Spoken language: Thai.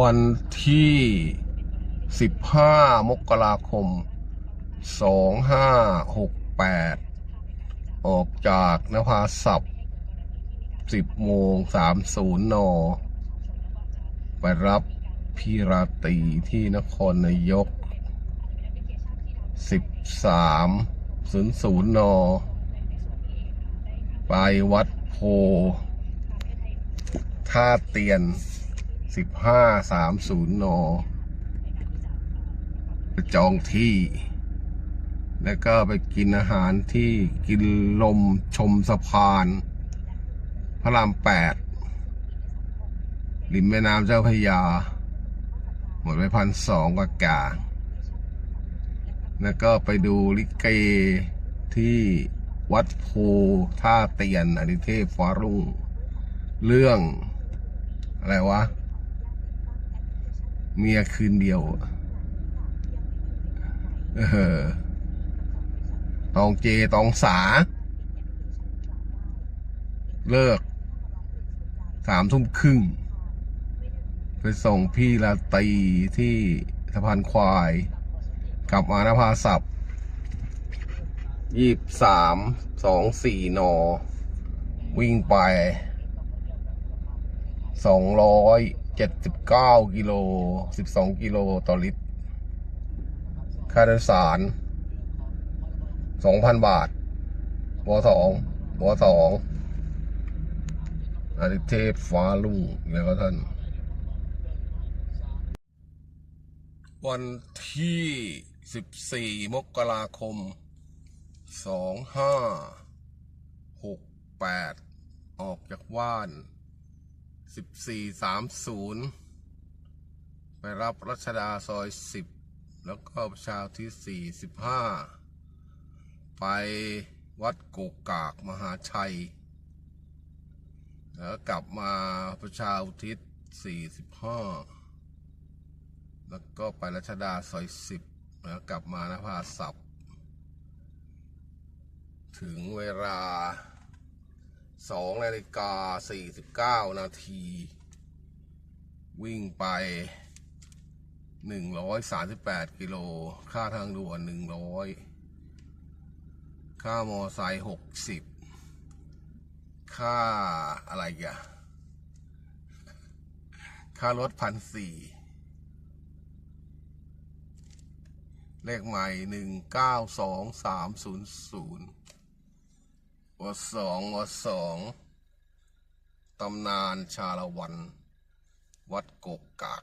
วันที่ 15 มกราคม 2568 ออกจากนภาศัพท์ 10โมง30 น ไปรับพี่ราตีที่นครนายก 13 00 น ไปวัดโพท่าเตียน 1530นไปจองที่ แล้วก็ไปกินอาหารที่กินลมชมสะพาน พระรามแปดริมแม่น้ำเจ้าพยา หมดไปพันสองกว่ากาแล้วก็ไปดูลิเกที่วัดโพท่าเตียนอดิเทพฟ้ารุ่ง เรื่อง อะไรวะ เมียคืนเดียว เออตองเจตองสา เลิก สามทุ่มครึ่ง ไปส่งพี่ลาตีที่สะพานควาย กลับมานภาศัพท์ยี่สามสองสี่นอ วิ่งไปสองร้อย จ็ดสิบเก้ากิโลสิบสองกิโลต่อลิตร ค่าโดยสารสองพันบาทวสองวสองอาทิเทพฟ้าลุ่งแล้วก็ท่าน วันที่สิบสี่มกราคมสองห้าหกแปดออกจากบ้าน สิบสี่สามศูนย์ไปรับรัชดาซอยสิบแล้วก็ประชาที่สี่สิบห้าไปวัดโกกากมหาชัย แล้วกลับมาประชาอุทิศสี่สิบห้าแล้วก็ไปรัชดาซอยสิบแล้วกลับมานภาศัพท์ ถึงเวลา สองนาฬิกาสี่สิบเก้านาที วิ่งไปหนึ่งร้อยสามสิบแปดกิโล ค่าทางด่วนหนึ่งร้อยค่ามอไซค์หกสิบค่าอะไรอะค่ารถพันสี่เลขใหม่หนึ่งเก้าสองสามศูนย์ศูนย์ วสองวสองตำนานชาละวัน วัดกกกาก